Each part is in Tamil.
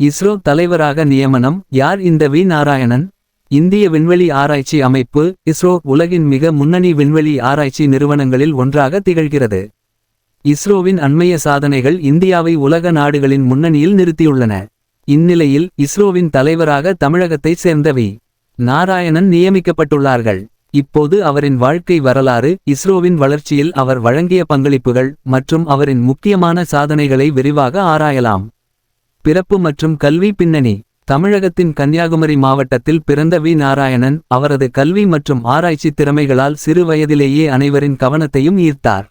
இஸ்ரோ தலைவராக நியமனம் யார் இந்த வி. நாராயணன்? இந்திய விண்வெளி ஆராய்ச்சி அமைப்பு இஸ்ரோ உலகின் மிக முன்னணி விண்வெளி ஆராய்ச்சி நிறுவனங்களில் ஒன்றாக திகழ்கிறது. இஸ்ரோவின் அண்மைய சாதனைகள் இந்தியாவை உலக நாடுகளின் முன்னணியில் நிறுத்தியுள்ளன. இந்நிலையில் இஸ்ரோவின் தலைவராக தமிழகத்தைச் சேர்ந்த வி. நாராயணன் நியமிக்கப்பட்டுள்ளார்கள். இப்போது அவரின் வாழ்க்கை வரலாறு இஸ்ரோவின் வளர்ச்சியில் அவர் வழங்கிய பங்களிப்புகள் மற்றும் அவரின் முக்கியமான சாதனைகளை விரிவாக ஆராயலாம். பிறப்பு மற்றும் கல்வி பின்னணி. தமிழகத்தின் கன்னியாகுமரி மாவட்டத்தில் பிறந்த வி. நாராயணன் அவரது கல்வி மற்றும் ஆராய்ச்சி திறமைகளால் சிறு வயதிலேயே அனைவரின் கவனத்தையும் ஈர்த்தார்.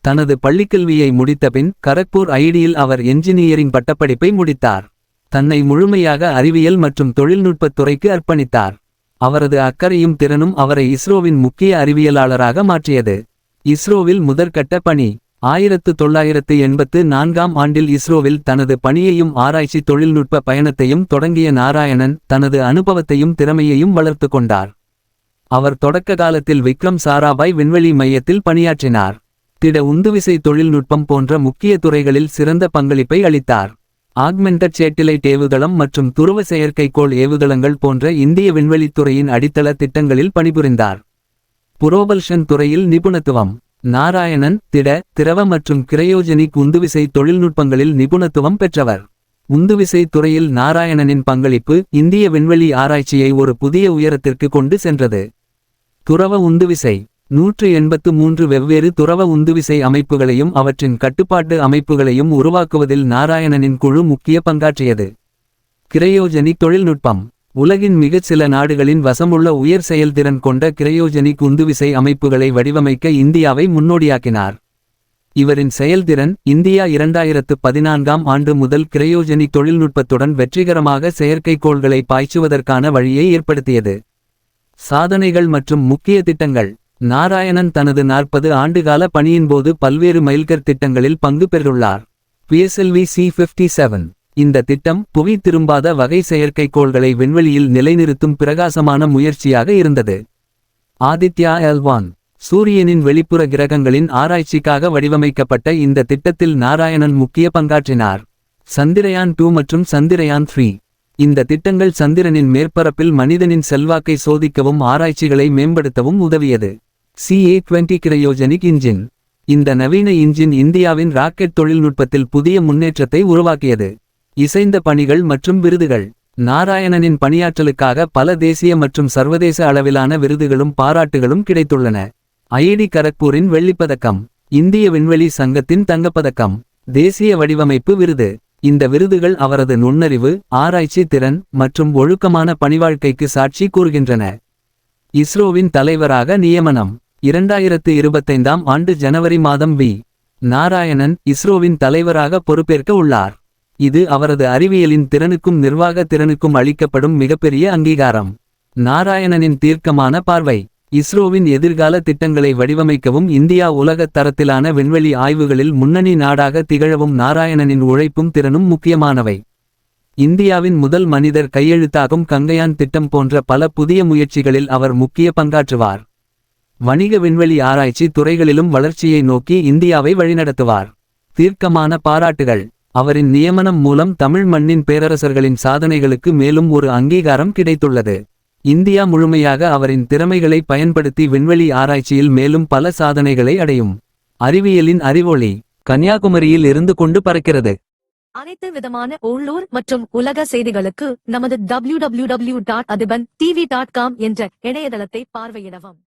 தனது பள்ளிக்கல்வியை முடித்தபின் கரக்பூர் ஐடியில் அவர் என்ஜினியரிங் பட்டப்படிப்பை முடித்தார். தன்னை முழுமையாக அறிவியல் மற்றும் தொழில்நுட்பத் துறைக்கு அர்ப்பணித்தார். அவரது அக்கறையும் திறனும் அவரை இஸ்ரோவின் முக்கிய அறிவியலாளராக மாற்றியது. இஸ்ரோவில் முதற்கட்ட பணி. ஆயிரத்து தொள்ளாயிரத்து எண்பத்து நான்காம் ஆண்டில் இஸ்ரோவில் தனது பணியையும் ஆராய்ச்சி தொழில்நுட்ப பயணத்தையும் தொடங்கிய நாராயணன் தனது அனுபவத்தையும் திறமையையும் வளர்த்து கொண்டார். அவர் தொடக்க காலத்தில் விக்ரம் சாராபாய் விண்வெளி மையத்தில் பணியாற்றினார். திட உந்துவிசை தொழில்நுட்பம் போன்ற முக்கிய துறைகளில் சிறந்த பங்களிப்பை அளித்தார். ஆக்மெண்டட் சேட்டிலைட் ஏவுதளம் மற்றும் துருவ செயற்கைக்கோள் ஏவுதளங்கள் போன்ற இந்திய விண்வெளித்துறையின் அடித்தள திட்டங்களில் பணிபுரிந்தார். புரோபல்ஷன் துறையில் நிபுணத்துவம். நாராயணன் திட திரவ மற்றும் கிரையோஜெனிக் உந்துவிசை தொழில்நுட்பங்களில் நிபுணத்துவம் பெற்றவர். உந்துவிசை துறையில் நாராயணனின் பங்களிப்பு இந்திய விண்வெளி ஆராய்ச்சியை ஒரு புதிய உயரத்திற்கு கொண்டு சென்றது. துறவ உந்துவிசை. நூற்று எண்பத்து மூன்று வெவ்வேறு துறவ உந்துவிசை அமைப்புகளையும் அவற்றின் கட்டுப்பாட்டு அமைப்புகளையும் உருவாக்குவதில் நாராயணனின் குழு முக்கிய பங்காற்றியது. கிரையோஜெனிக் தொழில்நுட்பம். உலகின் மிகச் சில நாடுகளின் வசமுள்ள உயர் செயல்திறன் கொண்ட கிரையோஜெனிக் உந்துவிசை அமைப்புகளை வடிவமைக்க இந்தியாவை முன்னோடியாக்கினார். இவரின் செயல்திறன் இந்தியா இரண்டாயிரத்து பதினான்காம் ஆண்டு முதல் கிரயோஜெனிக் தொழில்நுட்பத்துடன் வெற்றிகரமாக செயற்கைக்கோள்களை பாய்ச்சுவதற்கான வழியை ஏற்படுத்தியது. சாதனைகள் மற்றும் முக்கிய திட்டங்கள். நாராயணன் தனது நாற்பது ஆண்டுகால பணியின்போது பல்வேறு மைல்கர் திட்டங்களில் பங்கு பெற்றுள்ளார். PSLV C fifty seven. இந்த திட்டம் புவி திரும்பாத வகை செயற்கைக்கோள்களை விண்வெளியில் நிலைநிறுத்தும் பிரகாசமான முயற்சியாக இருந்தது. ஆதித்யா எல்வான் சூரியனின் வெளிப்புற கிரகங்களின் ஆராய்ச்சிக்காக வடிவமைக்கப்பட்ட இந்த திட்டத்தில் நாராயணன் முக்கிய பங்காற்றினார். சந்திரயான் டூ மற்றும் சந்திரயான் த்ரீ இந்த திட்டங்கள் சந்திரனின் மேற்பரப்பில் மனிதனின் செல்வாக்கை சோதிக்கவும் ஆராய்ச்சிகளை மேம்படுத்தவும் உதவியது. CE twenty cryogenic engine. இந்த நவீன இன்ஜின் இந்தியாவின் ராக்கெட் தொழில்நுட்பத்தில் புதிய முன்னேற்றத்தை உருவாக்கியது. இசைந்த பணிகள் மற்றும் விருதுகள். நாராயணனின் பணியாற்றலுக்காக பல தேசிய மற்றும் சர்வதேச அளவிலான விருதுகளும் பாராட்டுகளும் கிடைத்துள்ளன. ஐஐடி கரக்பூரின் வெள்ளிப்பதக்கம் இந்திய விண்வெளி சங்கத்தின் தங்கப்பதக்கம் தேசிய வடிவமைப்பு விருது. இந்த விருதுகள் அவரது நுண்ணறிவு ஆராய்ச்சி திறன் மற்றும் ஒழுக்கமான பணிவாழ்க்கைக்கு சாட்சி கூறுகின்றன. இஸ்ரோவின் தலைவராக நியமனம் இரண்டாயிரத்து இருபத்தைந்தாம் ஆண்டு ஜனவரி மாதம் வி. நாராயணன் இஸ்ரோவின் தலைவராக பொறுப்பேற்க உள்ளார். இது அவரது அறிவியலின் திறனுக்கும் நிர்வாக திறனுக்கும் அளிக்கப்படும் மிகப்பெரிய அங்கீகாரம். நாராயணனின் தீர்க்கமான பார்வை இஸ்ரோவின் எதிர்கால திட்டங்களை வடிவமைக்கவும் இந்தியா உலகத் தரத்திலான விண்வெளி ஆய்வுகளில் முன்னணி நாடாக திகழவும் நாராயணனின் உழைப்பும் திறனும் முக்கியமானவை. இந்தியாவின் முதல் மனிதர் கையெழுத்தாகும் கங்கையான் திட்டம் போன்ற பல புதிய முயற்சிகளில் அவர் முக்கிய பங்காற்றுவார். வணிக விண்வெளி ஆராய்ச்சி துறைகளிலும் வளர்ச்சியை நோக்கி இந்தியாவை வழிநடத்துவார். தீர்க்கமான பாராட்டுகள். அவரின் நியமனம் மூலம் தமிழ் மண்ணின் பேரரசர்களின் சாதனைகளுக்கு மேலும் ஒரு அங்கீகாரம் கிடைத்துள்ளது. இந்தியா முழுமையாக அவரின் திறமைகளை பயன்படுத்தி விண்வெளி ஆராய்ச்சியில் மேலும் பல சாதனைகளை அடையும். அறிவியலின் அறிவொளி கன்னியாகுமரியில் இருந்து கொண்டு பறக்கிறது. அனைத்து விதமான உள்ளூர் மற்றும் உலக செய்திகளுக்கு நமது Athiban T V dot com என்ற இணையதளத்தை பார்வையிடவும்.